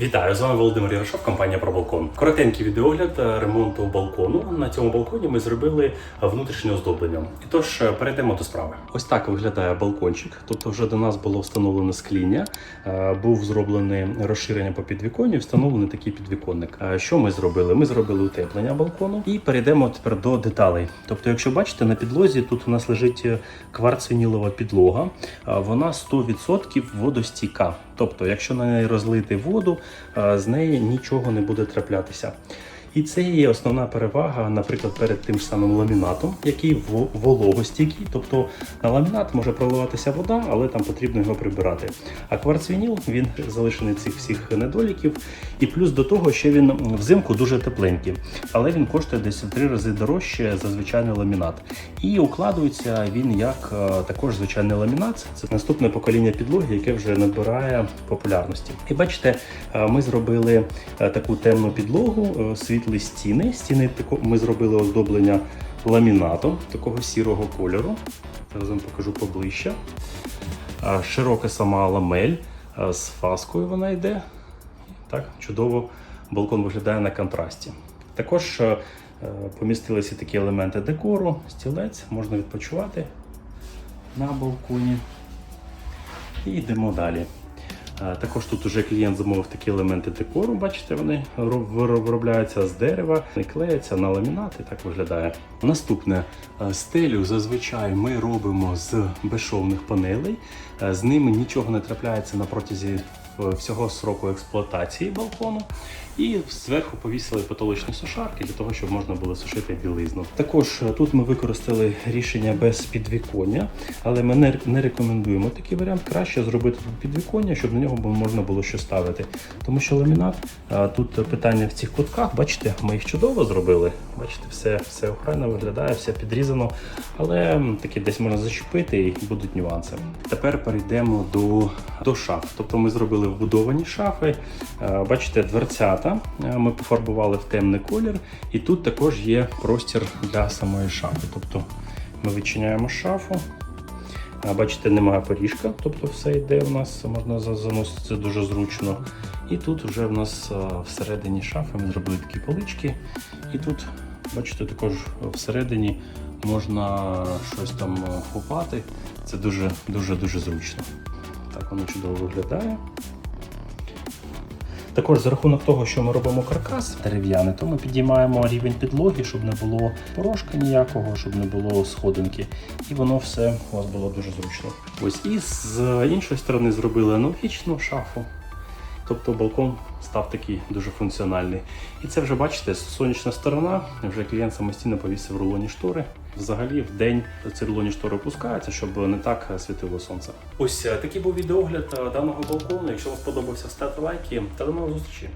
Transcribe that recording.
Вітаю, з вами Володимир Ярошов, компанія про балкон. Коротенький відеогляд е, ремонту балкону. На цьому балконі ми зробили внутрішнє оздоблення. І тож е, перейдемо до справи. Ось так виглядає балкончик. Тобто, вже до нас було встановлено скління, е, був зроблене розширення по підвіконню, встановлений такий підвіконник. Е, Що ми зробили? Ми зробили утеплення балкону і перейдемо тепер до деталей. Тобто, якщо бачите, на підлозі тут у нас лежить е, кварцвінілова підлога, е, вона 100% водостійка. Тобто, якщо на неї розлити воду, е, з неї нічого не буде траплятися. І це є основна перевага, наприклад, перед тим ж самим ламінатом, який во- вологостійкий. Тобто на ламінат може проливатися вода, але там потрібно його прибирати. А кварцвініл він залишений цих всіх недоліків. І плюс до того, що він взимку дуже тепленький, але він коштує десь в три рази дорожче за звичайний ламінат. І укладується він як е, також звичайний ламінат. Це наступне покоління підлоги, яке вже набирає популярності. І бачите, е, ми зробили е, таку темну підлогу, е, світлі стіни. Стіни ми зробили оздоблення ламінатом такого сірого кольору. Зараз вам покажу поближче. Широка сама ламель з фаскою вона йде. Так, чудово балкон виглядає на контрасті. Також е, помістилися такі елементи декору, стілець, можна відпочивати на балконі. І йдемо далі. Е, Також тут уже клієнт замовив такі елементи декору, бачите, вони роб- виробляються з дерева, не клеяться на ламінат і так виглядає. Наступне е, стелю зазвичай ми робимо з безшовних панелей. Е, З ними нічого не трапляється на протязі всього сроку експлуатації балкону. І зверху повісили потолочні сушарки для того, щоб можна було сушити білизну. Також е, тут ми використали рішення без підвіконня, але ми не, рекомендуємо такий варіант. Краще зробити підвіконня, щоб на нього можна було що ставити. Тому що ламінат е, тут питання в цих кутках. Бачите, ми їх чудово зробили. Бачите, все, все охайно виглядає, все підрізано, але м, таки десь можна зачепити і будуть нюанси. Тепер перейдемо до, до шаф. Тобто ми зробили вбудовані шафи. Е, Бачите, дверцята е, ми пофарбували в темний колір, і тут також є простір для самої шафи. Тобто ми відчиняємо шафу. Бачите, немає поріжка, тобто все йде у нас, можна заносити це дуже зручно. І тут вже в нас всередині шафи ми зробили такі полички. І тут, бачите, також всередині можна щось там купати. Це дуже дуже дуже зручно. Так воно чудово виглядає. Також за рахунок того, що ми робимо каркас дерев'яний, то ми підіймаємо рівень підлоги, щоб не було порошка ніякого, щоб не було сходинки. І воно все у вас було дуже зручно. Ось і з іншої сторони зробили аналогічну шафу. Тобто балкон став такий дуже функціональний. І це вже бачите, сонячна сторона. Вже клієнт самостійно повісив рулоні штори. Взагалі в день ці рулоні штори опускаються, щоб не так світило сонце. Ось е, такий був відеогляд е, даного балкону. Якщо вам сподобався, ставте лайки та до нових зустрічей.